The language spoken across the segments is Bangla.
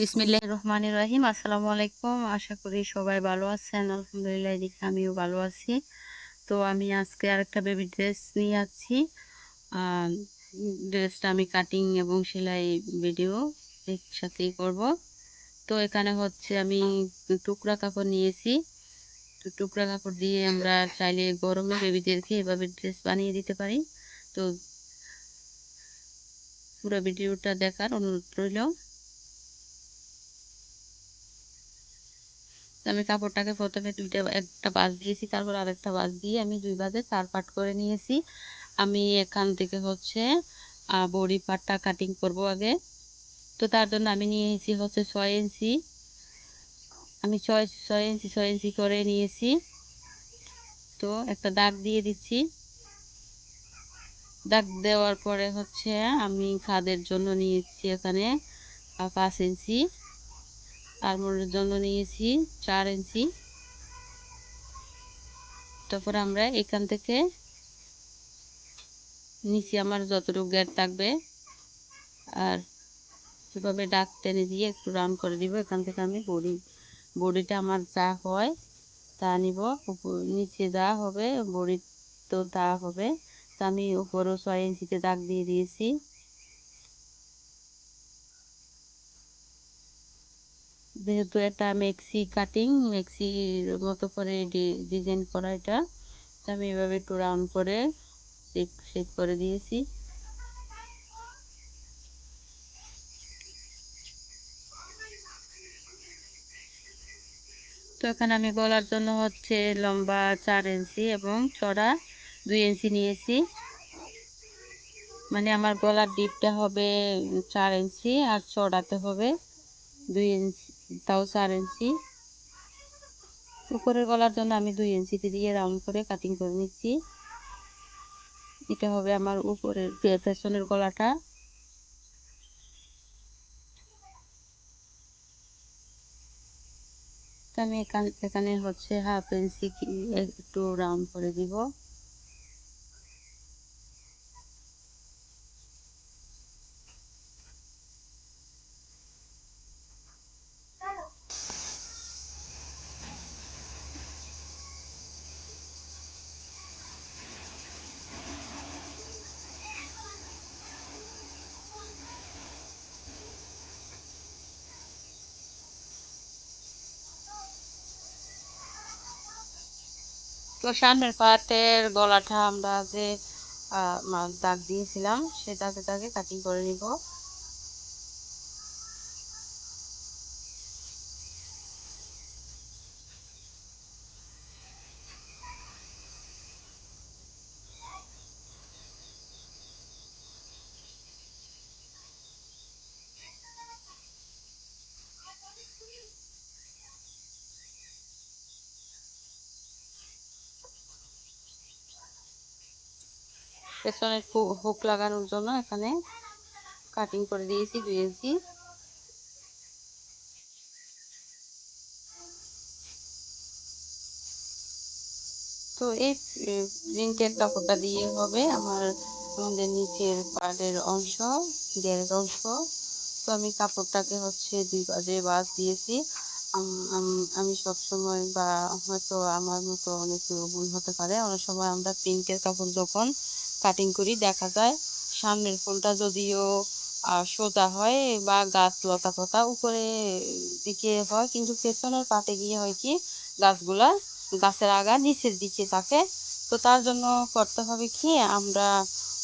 বিসমিল্লাহ রহমান রহিম। আসসালামু আলাইকুম আশা করি সবাই ভালো আছেন। আলহামদুলিল্লাহ, এদিকে আমিও ভালো আছি। তো আমি আজকে আরেকটা বেবি ড্রেস নিয়ে আছি। ড্রেসটা আমি কাটিং এবং সেলাই ভিডিও একসাথেই করব। তো এখানে হচ্ছে আমি টুকরা কাপড় নিয়েছি। তো টুকরা কাপড় দিয়ে আমরা চাইলে গরমে বেবিদেরকে এভাবে ড্রেস বানিয়ে দিতে পারি। তো পুরো ভিডিওটা দেখার অনুরোধ রইল। আমি কাপড়টাকে প্রথমে দুইটা, একটা বাস দিয়েছি, তারপর আরেকটা বাস দিয়ে আমি দুই বাজে চার পাট করে নিয়েছি। আমি এখান থেকে হচ্ছে বড়ি পাটটা কাটিং করব আগে। তো তার জন্য আমি নিয়েছি হচ্ছে ছয় ইঞ্চি। আমি ছয় ছয় ইঞ্চি ছয় ইঞ্চি করে নিয়েছি। তো একটা দাগ দিয়ে দিচ্ছি। দাগ দেওয়ার পরে হচ্ছে আমি খাদের জন্য নিয়েছি এখানে পাঁচ ইঞ্চি। আলমন্ডের জন্য নিয়েছি চার ইঞ্চি। তারপর আমরা এখান থেকে নিচে আমার যতটুকু গ্যাট থাকবে আর সেভাবে ডাক টেনে দিয়ে একটু রাউন্ড করে দিব। এখান থেকে আমি বড়ি, বড়িটা আমার যা হয় তা নিব। নিচে যা হবে বড়ি তো তা হবে। তা আমি উপরও ছয় ইঞ্চিতে দাগ দিয়ে দিয়েছি। যেহেতু এটা মেক্সি কাটিং মেক্সির মতো করে ডিজাইন করা এটা। তো আমি এভাবে একটু রাউন্ড করে শেপ করে দিয়েছি। তো এখানে আমি গলার জন্য হচ্ছে লম্বা চার ইঞ্চি এবং চড়া দুই ইঞ্চি নিয়েছি। মানে আমার গলার ডিপটা হবে চার ইঞ্চি আর চড়াতে হবে দুই ইঞ্চি। তাও চার ইঞ্চি। উপরের গলার জন্য আমি দুই ইঞ্চিতে দিয়ে রাউন্ড করে কাটিং করে নিচ্ছি। এটা হবে আমার উপরের পেছনের গলাটা। আমি এখানে হচ্ছে হাফ ইঞ্চি একটু রাউন্ড করে দিব। তো সামনের পাটের গলাটা আমরা যে দাগ দিয়েছিলাম সে দাগে দাগে কাটিং করে নিব। পেছনের হুক লাগানোর জন্য এখানে কাটিং করে দিয়েছি, দুই ইঞ্চি তো এই প্রিন্টের কাপড়টা দিয়ে হবে আমার আমাদের নিচের পাড়ের অংশ দেড়ের অংশ। তো আমি কাপড়টাকে হচ্ছে দুই বাজে বাস দিয়েছি। আমি সব সময় বা হয়তো আমার মতো অনেক ভুল হতে পারে। অনেক সময় আমরা প্রিন্টের কাপড় যখন কাটিং করি, দেখা যায় সামনের ফুলটা যদিও সোজা হয় বা গাছ লতা ফতা উপরে দিকে হয়, কিন্তু পেছনের পাটে গিয়ে হয় কি, গাছগুলা গাছের আগা নিচের দিকে থাকে। তো তার জন্য করতে হবে কি, আমরা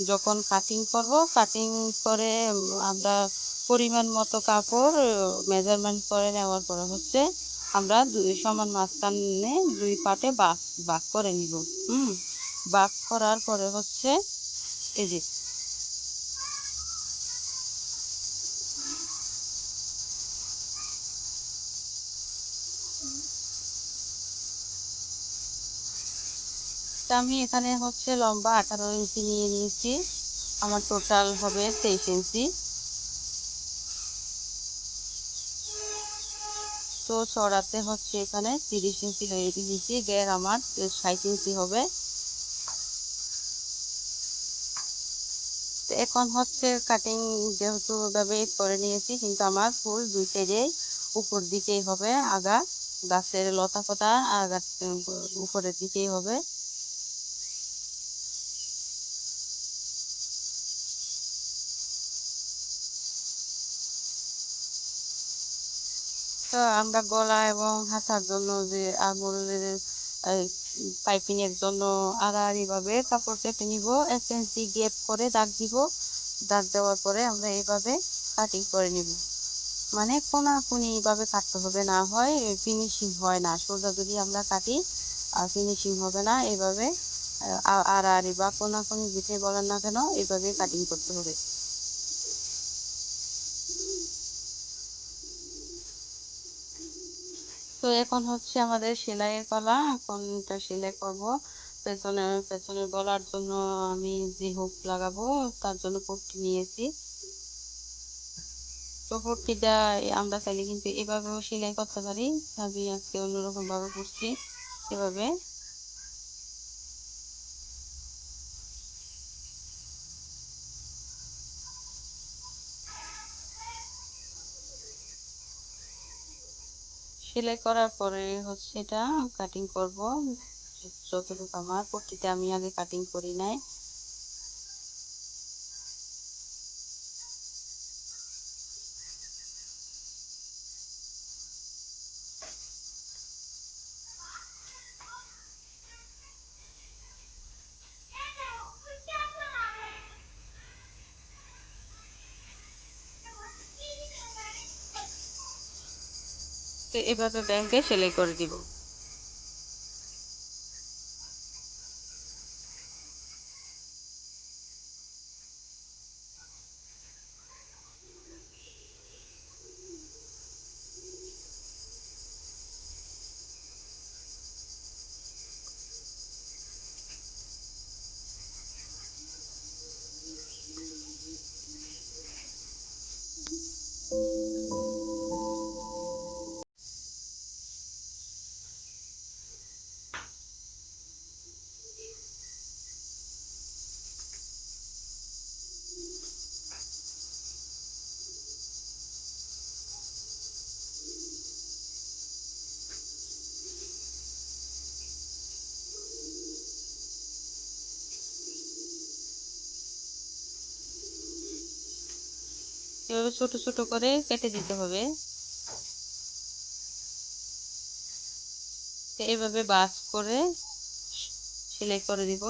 যখন কাটিং করব কাটিং করে আমরা পরিমাণ মতো কাপড় মেজারমেন্ট করে নেওয়ার পরে হচ্ছে আমরা দুই, সমান মাঝখানে দুই পাটে বাক বাক করে নিব, হুম। বাক করার পরে হচ্ছে এই যে আমি এখানে হচ্ছে লম্বা আঠারো ইঞ্চি নিয়ে নিয়েছি। আমার টোটাল হবে তেইশ ইঞ্চি। তো চড়াতে হচ্ছে এখানে তিরিশ ইঞ্চি হয়ে দিয়েছি গ্যার আমার ষাট ইঞ্চি হবে। এখন হচ্ছে কাটিং যেহেতু ভাবে করে নিয়েছি, কিন্তু আমার ফুল দুই সাইডেই উপর দিকেই হবে, আগা গাছের লতা পাতা আর উপরের দিকেই হবে। তো আমরা গলা এবং হাতার জন্য যে আঙুলের পাইপিং এর জন্য আড়াআড়ি ভাবে কাপড় কেটে নিব, এক ইঞ্চি গ্যাপ করে দাগ দিব। দাগ দেওয়ার পরে আমরা এইভাবে কাটিং করে নিব। মানে কোনাকুনি ভাবে কাটতে হবে না হয় ফিনিশিং হয় না। সোজা যদি আমরা কাটি, আর ফিনিশিং হবে না, এইভাবে আড়াআড়ি বা কোনাকুনি যেটাই বলেন না কেন, এইভাবে কাটিং করতে হবে। তো এখন হচ্ছে আমাদের সেলাইয়ের এখন এটা সেলাই করব। পেছনে পেছনে গলার জন্য আমি যে হুক লাগাবো, তার জন্য পট্টি নিয়েছি। তো পট্টিটা আমরা চাইলে কিন্তু এভাবেও সেলাই করতে পারি। আমি আজকে অন্যরকম ভাবে করছি এভাবে। সেলাই করার পরে হচ্ছে এটা কাটিং করব। যতটুকু আমার পট্টিতে আমি আগে কাটিং করি নাই। তো এভাবে ব্যাংকে সেলাই করে দিব। এভাবে ছোট ছোট করে কেটে দিতে হবে। এভাবে বাস করে সেলাই করে দিব।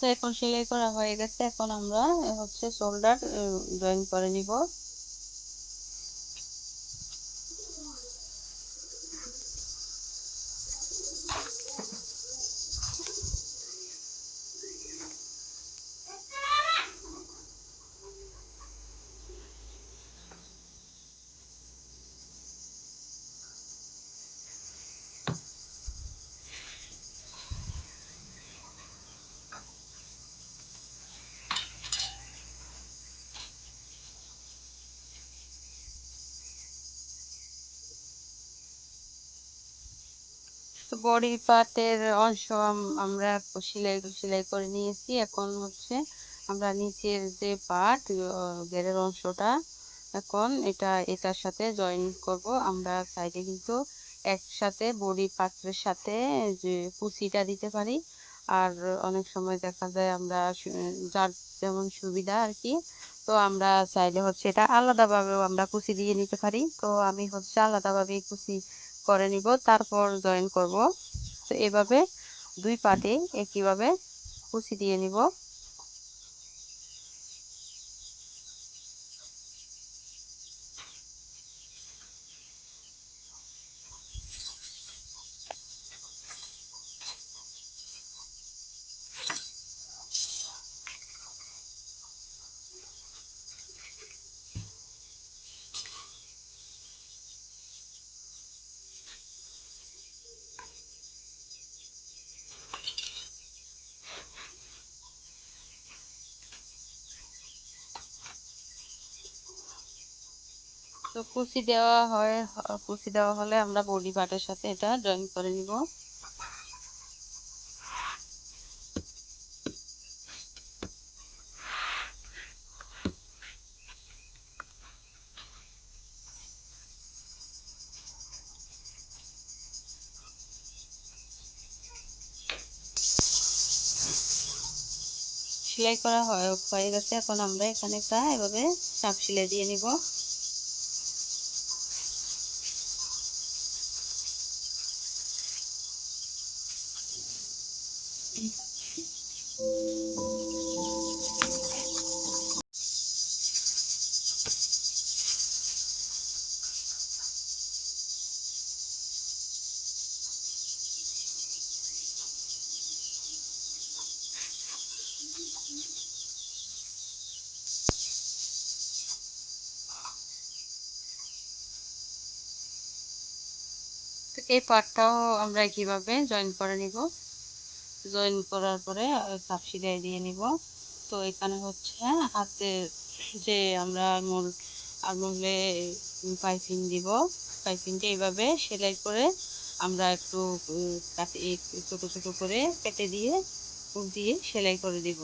তো এখন সেলাই করা হয়ে গেছে। এখন আমরা হচ্ছে শোল্ডার ড্রয়িং করে নিব। বডি পার্টের অংশ আমরা সেলাই সেলাই করে নিয়েছি। এখন হচ্ছে আমরা নিচের যে পার্ট গেরের অংশটা, এখন এটা, এটার সাথে জয়েন করব। আমরা সাইডে কিন্তু একসাথে বডি পার্টের সাথে যে কুচিটা দিতে পারি। আর অনেক সময় দেখা যায় আমরা যার যেমন সুবিধা আর কি, তো আমরা চাইলে হচ্ছে এটা আলাদাভাবেও আমরা কুচি দিয়ে নিতে পারি। তো আমি হচ্ছে আলাদাভাবে কুচি করে নিব তারপর জয়েন করব। তো এভাবে দুই পাটে একইভাবে কুচি দিয়ে নিব। তো কুচি দেওয়া হয়, কুচি দেওয়া হলে আমরা বডি পার্টের সাথে এটা জয়েন করে নিব। সেলাই করা হয়, হয়ে গেছে। এখন আমরা এখানে একটা এভাবে চাপ সেলাই দিয়ে নিব। এই পার্টটাও আমরা কীভাবে জয়েন করে নিব? জয়েন করার পরে চাপ সিলাই দিয়ে নিব। তো এখানে হচ্ছে হাতে যে আমরা মূল আঙুলে পাইপিং দিব, পাইপিংটা এইভাবে সেলাই করে আমরা একটু কাটে ছোটো ছোটো করে কেটে দিয়ে দিয়ে সেলাই করে দিব।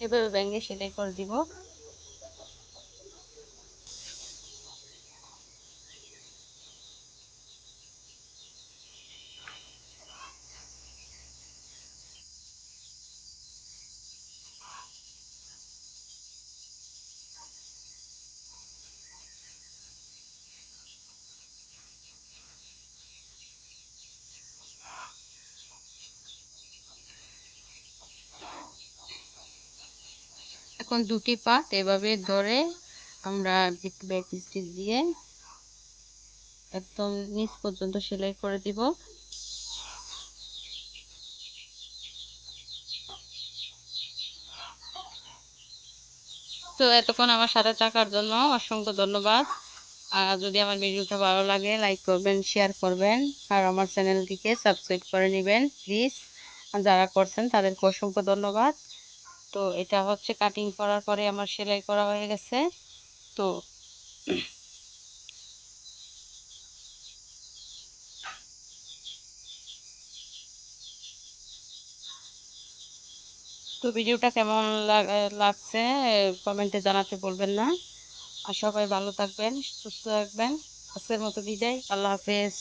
এভাবে ব্যাঙ্গে সেলাই করে দিব। এখন দুটি পাট এভাবে ধরে আমরা ব্যাক স্টিচ দিয়ে একদম নিচ পর্যন্ত সেলাই করে দিব। তো এতক্ষণ আমার সাথে থাকার জন্য অসংখ্য ধন্যবাদ। আর যদি আমার ভিডিওটা ভালো লাগে লাইক করবেন শেয়ার করবেন, আর আমার চ্যানেলটিকে সাবস্ক্রাইব করে নেবেন প্লিজ যারা করছেন তাদেরকে অসংখ্য ধন্যবাদ। তো এটা হচ্ছে কাটিং করার পরে আমার সেলাই করা হয়ে গেছে। তো তো ভিডিওটা কেমন লাগছে কমেন্টে জানাতে বলবেন না। আর সবাই ভালো থাকবেন, সুস্থ থাকবেন। আজকের মতো বিদায়, আল্লাহ হাফেজ।